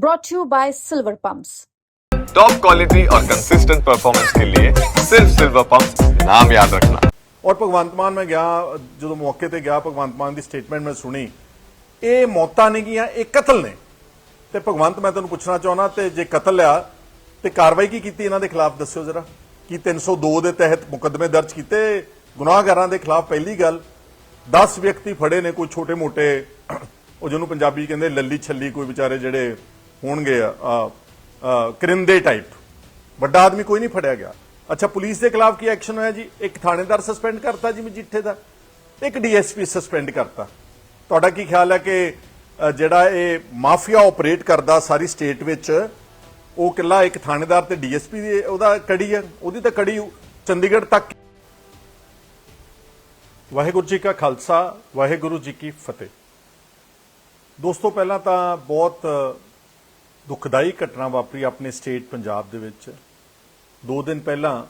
brought to you by Silver Pumps. Top quality और consistent performance के लिए सिर्फ सिल्वर पंप नाम याद रखना ਔਰ ਭਗਵੰਤ ਮਾਨ ਮੈਂ ਗਿਆ ਜਦੋਂ ਮੌਕੇ ਤੇ ਗਿਆ ਭਗਵੰਤ ਮਾਨ ਦੀ ਸਟੇਟਮੈਂਟ ਮੈਂ ਸੁਣੀ ਇਹ ਮੌਤਾਂ ਨਹੀਂ ਗੀਆਂ ਇਹ ਕਤਲ ਨੇ ਤੇ ਭਗਵੰਤ ਮੈਂ ਤੁਹਾਨੂੰ ਪੁੱਛਣਾ ਚਾਹੁੰਦਾ ਤੇ ਜੇ ਕਤਲ ਆ ਤੇ ਕਾਰਵਾਈ ਕੀ ਕੀਤੀ ਇਹਨਾਂ ਦੇ ਖਿਲਾਫ ਦੱਸਿਓ ਜਰਾ ਕੀ 302 ਦੇ ਤਹਿਤ ਮੁਕੱਦਮੇ ਦਰਜ ਕੀਤੇ ਗੁਨਾਹਗਾਰਾਂ ਦੇ ਖਿਲਾਫ ਪਹਿਲੀ ਗੱਲ 10 ਵਿਅਕਤੀ ਫੜੇ ਨੇ ਕੋਈ ਛੋਟੇ ਮੋਟੇ ਉਹ ਜਿਹਨੂੰ ਪੰਜਾਬੀ ਕਹਿੰਦੇ ਲੱਲੀ ਛੱਲੀ ਕੋਈ ਵਿਚਾਰੇ ਜਿਹੜੇ ਹੋਣਗੇ ਆ, ਕਰਿੰਦੇ ਟਾਈਪ ਵੱਡਾ ਆਦਮੀ ਕੋਈ ਨਹੀਂ ਫੜਿਆ ਗਿਆ। ਅੱਛਾ ਪੁਲਿਸ ਦੇ ਖਿਲਾਫ ਕੀ ਐਕਸ਼ਨ ਹੋਇਆ ਜੀ? ਇੱਕ ਥਾਣੇਦਾਰ ਸਸਪੈਂਡ ਕਰਤਾ ਜੀ ਮਜੀਠੇ ਦਾ ਇੱਕ ਡੀਐਸਪੀ ਸਸਪੈਂਡ ਕਰਤਾ। ਤੁਹਾਡਾ ਕੀ ਖਿਆਲ ਹੈ ਕਿ ਜਿਹੜਾ ਇਹ ਮਾਫੀਆ ਆਪਰੇਟ ਕਰਦਾ ਸਾਰੀ ਸਟੇਟ ਵਿੱਚ ਉਹ ਕਿੱਲਾ ਇੱਕ ਥਾਣੇਦਾਰ ਤੇ ਡੀਐਸਪੀ ਦੀ ਉਹਦਾ ਕੜੀ ਹੈ? ਉਹਦੀ ਤਾਂ ਕੜੀ ਚੰਡੀਗੜ੍ਹ ਤੱਕ। ਵਾਹਿਗੁਰੂ ਜੀ ਕਾ ਖਾਲਸਾ ਵਾਹਿਗੁਰੂ ਜੀ ਕੀ ਫਤਿਹ। ਦੋਸਤੋ ਪਹਿਲਾਂ ਤਾਂ ਬਹੁਤ ਦੁਖਦਾਈ ਘਟਨਾ ਵਾਪਰੀ ਆਪਣੇ ਸਟੇਟ ਪੰਜਾਬ ਦੇ ਵਿੱਚ। ਦੋ ਦਿਨ ਪਹਿਲਾਂ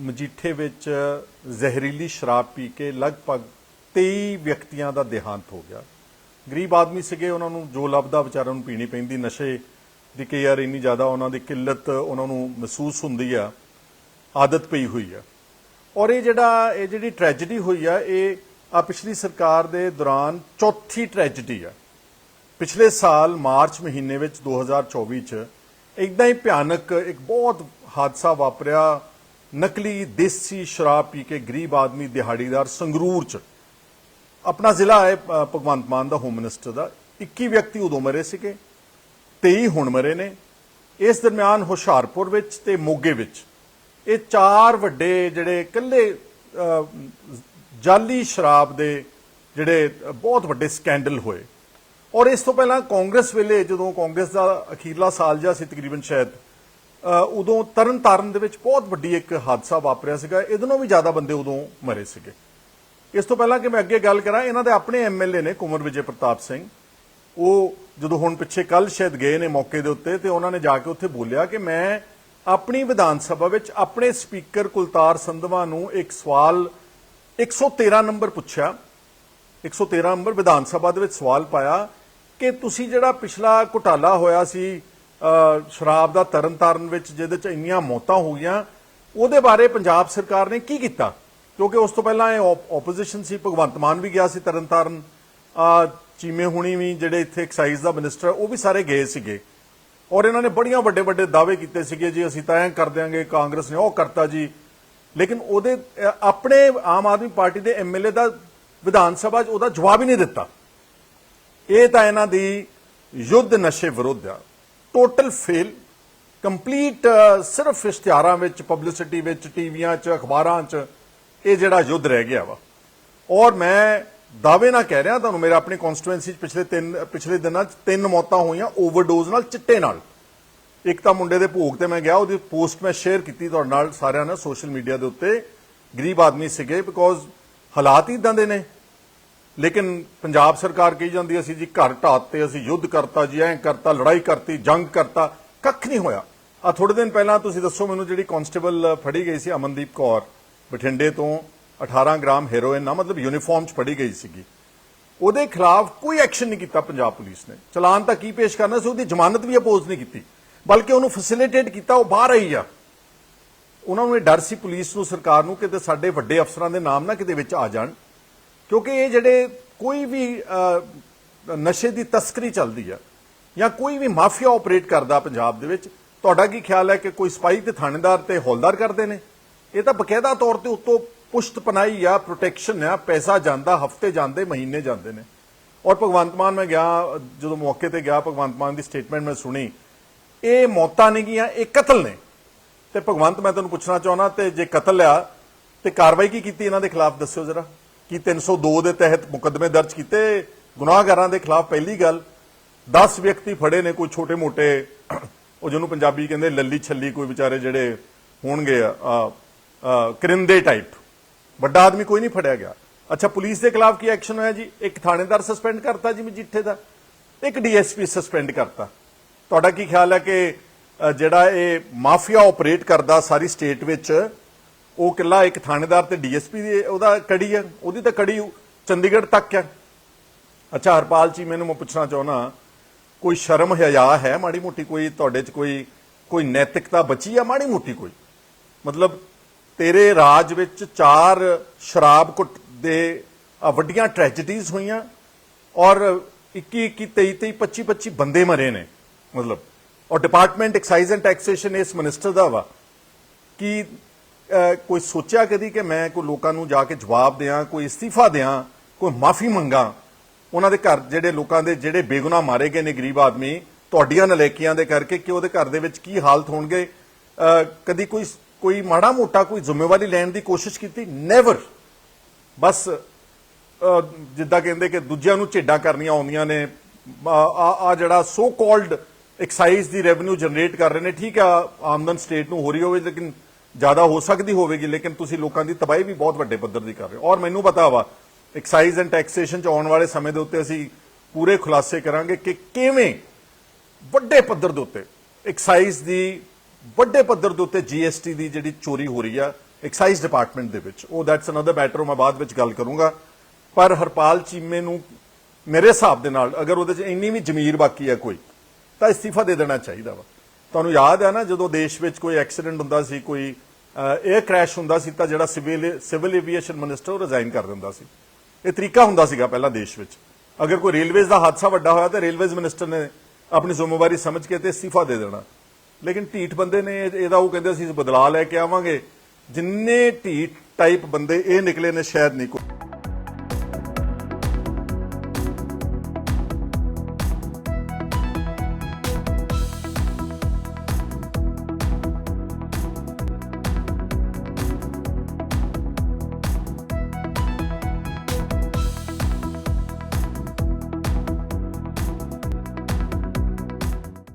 ਮਜੀਠੇ ਵਿੱਚ ਜ਼ਹਿਰੀਲੀ ਸ਼ਰਾਬ ਪੀ ਕੇ ਲਗਭਗ 23 ਵਿਅਕਤੀਆਂ ਦਾ ਦੇਹਾਂਤ ਹੋ ਗਿਆ। ਗਰੀਬ ਆਦਮੀ ਸੀਗੇ, ਉਹਨਾਂ ਨੂੰ ਜੋ ਲੱਭਦਾ ਵਿਚਾਰਿਆਂ ਨੂੰ ਪੀਣੀ ਪੈਂਦੀ, ਨਸ਼ੇ ਦੀ ਕਈ ਵਾਰ ਇੰਨੀ ਜ਼ਿਆਦਾ, ਉਹਨਾਂ ਦੀ ਕਿੱਲਤ ਉਹਨਾਂ ਨੂੰ ਮਹਿਸੂਸ ਹੁੰਦੀ ਆ, ਆਦਤ ਪਈ ਹੋਈ ਆ। ਔਰ ਇਹ ਜਿਹੜਾ, ਇਹ ਜਿਹੜੀ ਟ੍ਰੈਜੇਡੀ ਹੋਈ ਆ, ਇਹ ਆ ਪਿਛਲੀ ਸਰਕਾਰ ਦੇ ਦੌਰਾਨ ਚੌਥੀ ਟ੍ਰੈਜੇਡੀ ਆ। ਪਿਛਲੇ ਸਾਲ ਮਾਰਚ ਮਹੀਨੇ ਵਿੱਚ 2024 ਚ ਇਦਾਂ ਹੀ ਭਿਆਨਕ ਇੱਕ ਬਹੁਤ ਹਾਦਸਾ ਵਾਪਰਿਆ ਨਕਲੀ ਦੇਸੀ ਸ਼ਰਾਬ ਪੀ ਕੇ ਗਰੀਬ ਆਦਮੀ ਦਿਹਾੜੀਦਾਰ ਸੰਗਰੂਰ ਚ। ਆਪਣਾ ਜ਼ਿਲ੍ਹਾ ਹੈ ਭਗਵੰਤ ਮਾਨ ਦਾ ਹੋਮ ਮਿਨਿਸਟਰ ਦਾ। 21 ਵਿਅਕਤੀ ਉਦੋਂ ਮਰੇ ਸੀਗੇ 23 ਹੁਣ ਮਰੇ ਨੇ। ਇਸ ਦਰਮਿਆਨ ਹੁਸ਼ਿਆਰਪੁਰ ਵਿੱਚ ਤੇ ਮੋਗੇ ਵਿੱਚ ਇਹ ਚਾਰ ਵੱਡੇ ਜਿਹੜੇ ਇਕੱਲੇ ਅ, ਜਾਲੀ ਸ਼ਰਾਬ ਦੇ ਜਿਹੜੇ ਬਹੁਤ ਵੱਡੇ ਸਕੈਂਡਲ ਹੋਏ। ਔਰ ਇਸ ਤੋਂ ਪਹਿਲਾਂ ਕਾਂਗਰਸ ਵੇਲੇ ਜਦੋਂ ਕਾਂਗਰਸ ਦਾ ਅਖੀਰਲਾ ਸਾਲ ਜਿਹਾ ਸੀ ਤਕਰੀਬਨ ਸ਼ਾਇਦ ਉਦੋਂ ਤਰਨ ਤਾਰਨ ਦੇ ਵਿੱਚ ਬਹੁਤ ਵੱਡੀ ਇੱਕ ਹਾਦਸਾ ਵਾਪਰਿਆ ਸੀਗਾ। ਇਹਦੇ ਨਾਲੋਂ ਵੀ ਜ਼ਿਆਦਾ ਬੰਦੇ ਉਦੋਂ ਮਰੇ ਸੀਗੇ। ਇਸ ਤੋਂ ਪਹਿਲਾਂ ਕਿ ਮੈਂ ਅੱਗੇ ਗੱਲ ਕਰਾਂ, ਇਹਨਾਂ ਦੇ ਆਪਣੇ ਐਮਐਲਏ ਨੇ ਕੁਮਰ ਵਿਜੇ ਪ੍ਰਤਾਪ ਸਿੰਘ। ਉਹ ਜਦੋਂ ਹੁਣ ਪਿੱਛੇ ਕੱਲ ਸ਼ਾਇਦ ਗਏ ਨੇ ਮੌਕੇ ਦੇ ਉੱਤੇ ਤੇ ਉਹਨਾਂ ਨੇ ਜਾ ਕੇ ਉੱਥੇ ਬੋਲਿਆ ਕਿ ਮੈਂ ਆਪਣੀ ਵਿਧਾਨ ਸਭਾ ਵਿੱਚ ਆਪਣੇ ਸਪੀਕਰ ਕੁਲਤਾਰ ਸੰਧਵਾ ਨੂੰ ਇੱਕ ਸਵਾਲ 113 ਨੰਬਰ ਪੁੱਛਿਆ। 113 ਨੰਬਰ ਵਿਧਾਨ ਸਭਾ ਦੇ ਵਿੱਚ ਸਵਾਲ ਪਾਇਆ। ਕਿ ਤੁਸੀਂ ਜਿਹੜਾ ਪਿਛਲਾ ਘੁਟਾਲਾ ਹੋਇਆ ਸੀ ਸ਼ਰਾਬ ਦਾ ਤਰਨਤਾਰਨ ਵਿੱਚ, ਜਿਹਦੇ ਚ ਇੰਨੀਆਂ ਮੌਤਾਂ ਹੋ ਗਈਆਂ, ਉਹਦੇ ਬਾਰੇ ਪੰਜਾਬ ਸਰਕਾਰ ਨੇ ਕੀ ਕੀਤਾ? ਕਿਉਂਕਿ ਉਸ ਤੋਂ ਪਹਿਲਾਂ ਇਹ ਆਪੋਜੀਸ਼ਨ ਸੀ, ਭਗਵੰਤ ਮਾਨ ਵੀ ਗਿਆ ਸੀ ਤਰਨਤਾਰਨ ਚੀਮੇ ਹੁਣੀ ਵੀ, ਜਿਹੜੇ ਇੱਥੇ ਐਕਸਾਈਜ਼ ਦਾ ਮਿਨਿਸਟਰ ਉਹ ਵੀ ਸਾਰੇ ਗਏ ਸੀਗੇ। ਔਰ ਇਹਨਾਂ ਨੇ ਬੜੀਆਂ ਵੱਡੇ ਵੱਡੇ ਦਾਅਵੇ ਕੀਤੇ ਸੀਗੇ, ਜੀ ਅਸੀਂ ਤਾਂ ਐਂ ਕਰ ਦਿਆਂਗੇ, ਕਾਂਗਰਸ ਨੇ ਉਹ ਕਰਤਾ ਜੀ। ਲੇਕਿਨ ਉਹਦੇ ਆਪਣੇ ਆਮ ਆਦਮੀ ਪਾਰਟੀ ਦੇ ਐਮਐਲਏ ਦਾ ਵਿਧਾਨ ਸਭਾ 'ਚ ਉਹਦਾ ਜਵਾਬ ਹੀ ਨਹੀਂ ਦਿੱਤਾ। ਇਹ ਤਾਂ ਇਹਨਾਂ ਦੀ ਯੁੱਧ ਨਸ਼ੇ ਵਿਰੁੱਧ ਆ। ਟੋਟਲ ਫੇਲ ਕੰਪਲੀਟ ਸਿਰਫ ਇਸ਼ਤਿਹਾਰਾਂ ਵਿੱਚ ਪਬਲਿਸਿਟੀ ਵਿੱਚ, ਟੀਵੀਆਂ 'ਚ, ਅਖਬਾਰਾਂ 'ਚ ਇਹ ਜਿਹੜਾ ਯੁੱਧ ਰਹਿ ਗਿਆ ਵਾ। ਔਰ ਮੈਂ ਦਾਅਵੇ ਨਾਲ ਕਹਿ ਰਿਹਾ ਤੁਹਾਨੂੰ, ਮੇਰੇ ਆਪਣੀ ਕਨਸਟੀਟੂਐਂਸੀ 'ਚ ਪਿਛਲੇ ਤਿੰਨ, ਪਿਛਲੇ ਦਿਨਾਂ 'ਚ ਤਿੰਨ ਮੌਤਾਂ ਹੋਈਆਂ ਓਵਰਡੋਜ਼ ਨਾਲ, ਚਿੱਟੇ ਨਾਲ। ਇੱਕ ਤਾਂ ਮੁੰਡੇ ਦੇ ਭੋਗ ਤੇ ਮੈਂ ਗਿਆ, ਉਹਦੀ ਪੋਸਟ ਮੈਂ ਸ਼ੇਅਰ ਕੀਤੀ ਤੁਹਾਡੇ ਨਾਲ ਸਾਰਿਆਂ ਨਾਲ ਸੋਸ਼ਲ ਮੀਡੀਆ ਦੇ ਉੱਤੇ। ਗਰੀਬ ਆਦਮੀ ਸੀਗੇ ਬਿਕੋਜ਼ ਹਾਲਾਤ ਹੀ ਇਦਾਂ ਦੇ ਨੇ। ਲੇਕਿਨ ਪੰਜਾਬ ਸਰਕਾਰ ਕਹੀ ਜਾਂਦੀ ਅਸੀਂ ਜੀ ਘਰ ਢਾਤੇ ਅਸੀਂ ਯੁੱਧ ਕਰਤਾ ਜੀ, ਐਂ ਕਰਤਾ, ਲੜਾਈ ਕਰਤੀ, ਜੰਗ ਕਰਤਾ, ਕੱਖ ਨਹੀਂ ਹੋਇਆ। ਆ ਥੋੜੇ ਦਿਨ ਪਹਿਲਾਂ ਤੁਸੀਂ ਦੱਸੋ ਮੈਨੂੰ ਜਿਹੜੀ ਕਾਂਸਟੇਬਲ ਫੜੀ ਗਈ ਸੀ ਅਮਨਦੀਪ ਕੌਰ, ਬਠਿੰਡੇ ਤੋਂ 18 ਗ੍ਰਾਮ ਹੈਰੋਇਨ ਆ ਮਤਲਬ ਯੂਨੀਫਾਰਮ 'ਚ ਫੜੀ ਗਈ ਸੀਗੀ। ਉਹਦੇ ਖਿਲਾਫ ਕੋਈ ਐਕਸ਼ਨ ਨਹੀਂ ਕੀਤਾ ਪੰਜਾਬ ਪੁਲਿਸ ਨੇ। ਚਲਾਨ ਤਾਂ ਕੀ ਪੇਸ਼ ਕਰਨਾ ਸੀ, ਉਹਦੀ ਜ਼ਮਾਨਤ ਵੀ ਅਪੋਜ਼ ਨਹੀਂ ਕੀਤੀ। ਬਲਕਿ ਉਹਨੂੰ ਫੈਸਿਲਿਟੇਟ ਕੀਤਾ, ਉਹ ਬਾਹਰ ਆਈ ਆ। ਉਹਨਾਂ ਨੂੰ ਇਹ ਡਰ ਸੀ ਪੁਲਿਸ ਨੂੰ, ਸਰਕਾਰ ਨੂੰ ਕਿਤੇ ਸਾਡੇ ਵੱਡੇ ਅਫਸਰਾਂ ਦੇ ਨਾਮ ਨਾ ਕਿਤੇ ਵਿੱਚ ਆ ਜਾਣ। ਕਿਉਂਕਿ ਇਹ ਜਿਹੜੇ ਕੋਈ ਵੀ ਨਸ਼ੇ ਦੀ ਤਸਕਰੀ ਚੱਲਦੀ ਆ ਜਾਂ ਕੋਈ ਵੀ ਮਾਫੀਆ ਆਪਰੇਟ ਕਰਦਾ ਪੰਜਾਬ ਦੇ ਵਿੱਚ, ਤੁਹਾਡਾ ਕੀ ਖਿਆਲ ਹੈ ਕਿ ਕੋਈ ਸਪਾਈ ਤੇ ਥਾਣੇਦਾਰ ਤੇ ਹੌਲਦਾਰ ਕਰਦੇ ਨੇ? ਇਹ ਤਾਂ ਬਕਾਇਦਾ ਤੌਰ ਤੇ ਉੱਤੋਂ ਪੁਸ਼ਤ ਪਨਾਈ ਆ ਪ੍ਰੋਟੈਕਸ਼ਨ ਆ, ਪੈਸਾ ਜਾਂਦਾ, ਹਫ਼ਤੇ ਜਾਂਦੇ, ਮਹੀਨੇ ਜਾਂਦੇ ਨੇ। ਔਰ ਭਗਵੰਤ ਮਾਨ, ਮੈਂ ਗਿਆ, ਜਦੋਂ ਮੌਕੇ ਤੇ ਗਿਆ, ਭਗਵੰਤ ਮਾਨ ਦੀ ਸਟੇਟਮੈਂਟ ਮੈਂ ਸੁਣੀ। ਇਹ ਮੌਤਾਂ ਨਹੀਂ ਗੀਆਂ, ਇਹ ਕਤਲ ਨੇ। ਤੇ ਭਗਵੰਤ, ਮੈਂ ਤੁਹਾਨੂੰ ਪੁੱਛਣਾ ਚਾਹੁੰਦਾ, ਤੇ ਜੇ ਕਤਲ ਆ, ਤੇ ਕਾਰਵਾਈ ਕੀ ਕੀਤੀ ਇਹਨਾਂ ਦੇ ਖਿਲਾਫ, ਦੱਸਿਓ ਜਰਾ। ਕੀ 302 ਦੇ ਤਹਿਤ ਮੁਕੱਦਮੇ ਦਰਜ ਕੀਤੇ। ਗੁਨਾਹਗਾਰਾਂ ਦੇ ਖਿਲਾਫ ਪਹਿਲੀ ਗੱਲ 10 ਵਿਅਕਤੀ ਫੜੇ ਨੇ ਕੋਈ ਛੋਟੇ ਮੋਟੇ। ਉਹ ਜਿਹਨੂੰ ਪੰਜਾਬੀ ਕਹਿੰਦੇ ਲੱਲੀ ਛੱਲੀ ਕੋਈ ਵਿਚਾਰੇ ਜਿਹੜੇ ਹੋਣਗੇ ਆ, ਕਰਿੰਦੇ ਟਾਈਪ ਵੱਡਾ ਆਦਮੀ ਕੋਈ ਨਹੀਂ ਫੜਿਆ ਗਿਆ। ਅੱਛਾ ਪੁਲਿਸ ਦੇ ਖਿਲਾਫ ਕੀ ਐਕਸ਼ਨ ਹੋਇਆ ਜੀ? ਇੱਕ ਥਾਣੇਦਾਰ ਸਸਪੈਂਡ ਕਰਤਾ ਜੀ ਮਜੀਠੇ ਦਾ ਇੱਕ ਡੀਐਸਪੀ ਸਸਪੈਂਡ ਕਰਤਾ। ਤੁਹਾਡਾ ਕੀ ਖਿਆਲ ਹੈ ਕਿ ਜਿਹੜਾ ਇਹ ਮਾਫੀਆ ਆਪਰੇਟ ਕਰਦਾ ਸਾਰੀ ਸਟੇਟ ਵਿੱਚ ਉਹ ਕਿੱਲਾ ਇੱਕ ਥਾਣੇਦਾਰ ਤੇ ਡੀਐਸਪੀ ਦੀ, ਉਹਦਾ ਕੜੀ ਹੈ ਉਹਦੀ ਤਾਂ ਕੜੀ ਚੰਡੀਗੜ੍ਹ ਤੱਕ ਹੈ ਅੱਛਾ, ਹਰਪਾਲ ਜੀ, ਮੈਨੂੰ ਮੈਂ ਪੁੱਛਣਾ ਚਾਹੁੰਦਾ, ਕੋਈ ਸ਼ਰਮ ਹਿਆ ਹੈ ਮਾੜੀ ਮੋਟੀ ਕੋਈ, ਤੁਹਾਡੇ 'ਚ ਕੋਈ ਕੋਈ ਨੈਤਿਕਤਾ ਬਚੀ ਆ ਮਾੜੀ ਮੋਟੀ ਕੋਈ? ਮਤਲਬ ਤੇਰੇ ਰਾਜ ਵਿੱਚ ਚਾਰ ਸ਼ਰਾਬ ਕੁੱਟ ਦੇ ਵੱਡੀਆਂ ਟ੍ਰੈਜੇਡੀਜ਼ ਹੋਈਆਂ ਔਰ 21 21 23 23 25 25 ਬੰਦੇ ਮਰੇ ਨੇ, ਮਤਲਬ। ਔਰ ਡਿਪਾਰਟਮੈਂਟ ਐਕਸਾਈਜ਼ ਐਂਡ ਟੈਕਸੇਸ਼ਨ ਇਸ ਮਿਨਿਸਟਰ ਦਾ ਵਾ। ਕਿ ਕੋਈ ਸੋਚਿਆ ਕਦੀ ਕਿ ਮੈਂ ਕੋਈ ਲੋਕਾਂ ਨੂੰ ਜਾ ਕੇ ਜਵਾਬ ਦਿਆਂ, ਕੋਈ ਇਸਤੀਫਾ ਦਿਆਂ, ਕੋਈ ਮਾਫੀ ਮੰਗਾ? ਉਹਨਾਂ ਦੇ ਘਰ ਜਿਹੜੇ ਲੋਕਾਂ ਦੇ ਜਿਹੜੇ ਬੇਗੁਨਾਹ ਮਾਰੇ ਗਏ ਨੇ ਗਰੀਬ ਆਦਮੀ, ਤੁਹਾਡੀਆਂ ਨਲੇਕੀਆਂ ਦੇ ਕਰਕੇ ਕਿ ਉਹਦੇ ਘਰ ਦੇ ਵਿੱਚ ਕੀ ਹਾਲਤ ਹੋਣਗੇ? ਕਦੀ ਕੋਈ ਕੋਈ ਮਾੜਾ ਮੋਟਾ ਕੋਈ ਜ਼ਿੰਮੇਵਾਰੀ ਲੈਣ ਦੀ ਕੋਸ਼ਿਸ਼ ਕੀਤੀ? ਨੈਵਰ ਬਸ ਜਿੱਦਾਂ ਕਹਿੰਦੇ ਕਿ ਦੂਜਿਆਂ ਨੂੰ ਝੇਡਾਂ ਕਰਨੀਆਂ ਆਉਂਦੀਆਂ ਨੇ। ਆ ਆ ਜਿਹੜਾ ਸੋ ਕਾਲਡ ਐਕਸਾਈਜ਼ ਦੀ ਰੈਵਨਿਊ ਜਨਰੇਟ ਕਰ ਰਹੇ ਨੇ, ਠੀਕ ਆ, ਆਮਦਨ ਸਟੇਟ ਨੂੰ ਹੋ ਰਹੀ ਹੋਵੇ, ਲੇਕਿਨ ਜ਼ਿਆਦਾ ਹੋ ਸਕਦੀ ਹੋਵੇਗੀ, ਲੇਕਿਨ ਤੁਸੀਂ ਲੋਕਾਂ ਦੀ ਤਬਾਹੀ ਵੀ ਬਹੁਤ ਵੱਡੇ ਪੱਧਰ ਦੀ ਕਰ ਰਹੇ ਹੋ। ਔਰ ਮੈਨੂੰ ਪਤਾ ਵਾ ਐਕਸਾਈਜ਼ ਐਂਡ ਟੈਕਸੇਸ਼ਨ ਚ ਆਉਣ ਵਾਲੇ ਸਮੇਂ ਦੇ ਉੱਤੇ ਅਸੀਂ ਪੂਰੇ ਖੁਲਾਸੇ ਕਰਾਂਗੇ ਕਿ ਕਿਵੇਂ ਵੱਡੇ ਪੱਧਰ ਦੇ ਉੱਤੇ ਐਕਸਾਈਜ਼ ਦੀ ਵੱਡੇ ਪੱਧਰ ਦੇ ਉੱਤੇ ਜੀਐਸਟੀ ਦੀ ਜਿਹੜੀ ਚੋਰੀ ਹੋ ਰਹੀ ਆ ਐਕਸਾਈਜ਼ ਡਿਪਾਰਟਮੈਂਟ ਦੇ ਵਿੱਚ, ਉਹ ਦੈਟਸ ਅਨਦਰ ਮੈਟਰ ਮੈਂ ਬਾਅਦ ਵਿੱਚ ਗੱਲ ਕਰੂੰਗਾ। ਪਰ ਹਰਪਾਲ ਚੀਮੇ ਨੂੰ ਮੇਰੇ ਹਿਸਾਬ ਦੇ ਨਾਲ, ਅਗਰ ਉਹਦੇ 'ਚ ਇੰਨੀ ਵੀ ਜ਼ਮੀਰ ਬਾਕੀ ਆ ਕੋਈ, ਤਾਂ ਅਸਤੀਫਾ ਦੇ ਦੇਣਾ ਚਾਹੀਦਾ ਵਾ। ਤੁਹਾਨੂੰ ਯਾਦ ਹੈ ਨਾ, ਜਦੋਂ ਦੇਸ਼ ਵਿੱਚ ਕੋਈ ਐਕਸੀਡੈਂਟ ਹੁੰਦਾ ਸੀ, ਕੋਈ 에ਅਰ ਕ੍ਰੈਸ਼ ਹੁੰਦਾ ਸੀ, ਤਾਂ ਜਿਹੜਾ ਸਿਵਲ ਸਿਵਲ ਏਵੀਏਸ਼ਨ ਮਿਨਿਸਟਰ ਉਹ ਰਿਜ਼ਾਈਨ ਕਰ ਦਿੰਦਾ ਸੀ। ਇਹ ਤਰੀਕਾ ਹੁੰਦਾ ਸੀਗਾ ਪਹਿਲਾਂ ਦੇਸ਼ ਵਿੱਚ। ਅਗਰ ਕੋਈ ਰੇਲਵੇਜ਼ ਦਾ ਹਾਦਸਾ ਵੱਡਾ ਹੋਇਆ, ਤਾਂ ਰੇਲਵੇਜ਼ ਮਿਨਿਸਟਰ ਨੇ ਆਪਣੀ ਜ਼ਿੰਮੇਵਾਰੀ ਸਮਝ ਕੇ ਤੇ ਅਸਤੀਫਾ ਦੇ ਦੇਣਾ। ਲੇਕਿਨ ਢੀਠ ਬੰਦੇ ਨੇ ਇਹਦਾ ਉਹ ਕਹਿੰਦੇ ਅਸੀਂ ਬਦਲਾ ਲੈ ਕੇ ਆਵਾਂਗੇ। ਜਿੰਨੇ ਢੀਠ ਟਾਈਪ ਬੰਦੇ ਇਹ ਨਿਕਲੇ ਨੇ, ਸ਼ਾਇਦ ਨਹੀਂ